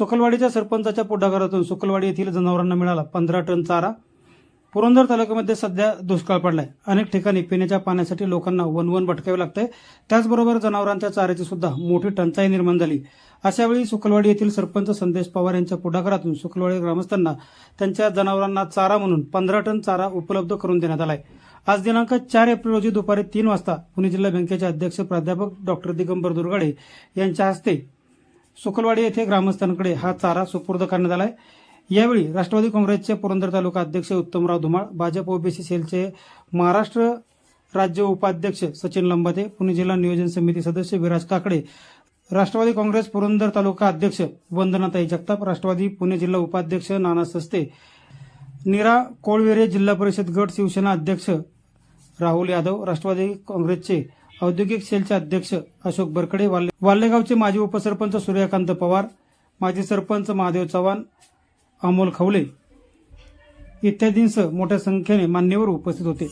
सुकलवाडीच्या सरपंचाच्या पुढाकारातून सुकलवाडी येथील जनावरांना मिळाला पंधरा टन चारा. पुरंदर तालुक्यामध्ये सध्या दुष्काळ पडलाय. अनेक ठिकाणी पिण्याच्या पाण्यासाठी लोकांना वनवन भटकावे लागतंय. त्याचबरोबर जनावरांच्या चाऱ्याची सुद्धा मोठी टंचाई निर्माण झाली. अशावेळी सुकलवाडी येथील सरपंच संदेश पवार यांच्या पुढाकारातून सुकलवाडी ग्रामस्थांना त्यांच्या जनावरांना चारा म्हणून पंधरा टन चारा उपलब्ध करून देण्यात आलाय. आज दिनांक चार एप्रिल रोजी दुपारी तीन वाजता पुणे जिल्हा बँकेचे अध्यक्ष प्राध्यापक डॉक्टर दिगंबर दुर्गाडे यांच्या हस्ते सुखलवाडी येथे ग्रामस्थांकडे हा चारा सुपूर्द करण्यात आलाय. यावेळी राष्ट्रवादी काँग्रेसचे पुरंदर तालुका अध्यक्ष उत्तमराव धुमाळ भाजप ओबीसी सेलचे महाराष्ट्र राज्य उपाध्यक्ष सचिन लंबाते पुणे जिल्हा नियोजन समिती सदस्य विराज काकडे राष्ट्रवादी काँग्रेस पुरंदर तालुका अध्यक्ष वंदनाताई जगताप राष्ट्रवादी पुणे जिल्हा उपाध्यक्ष नाना सस्ते नीरा कोळवेरे जिल्हा परिषद गट शिवसेना अध्यक्ष राहुल यादव राष्ट्रवादी काँग्रेसचे औद्योगिक सेलचे अध्यक्ष अशोक बरकडे वाल्ले वाल्लेगावचे माजी उपसरपंच सूर्यकांत पवार माजी सरपंच महादेव चव्हाण अमोल खवले इत्यादींसह मोठ्या संख्येने मान्यवर उपस्थित होते.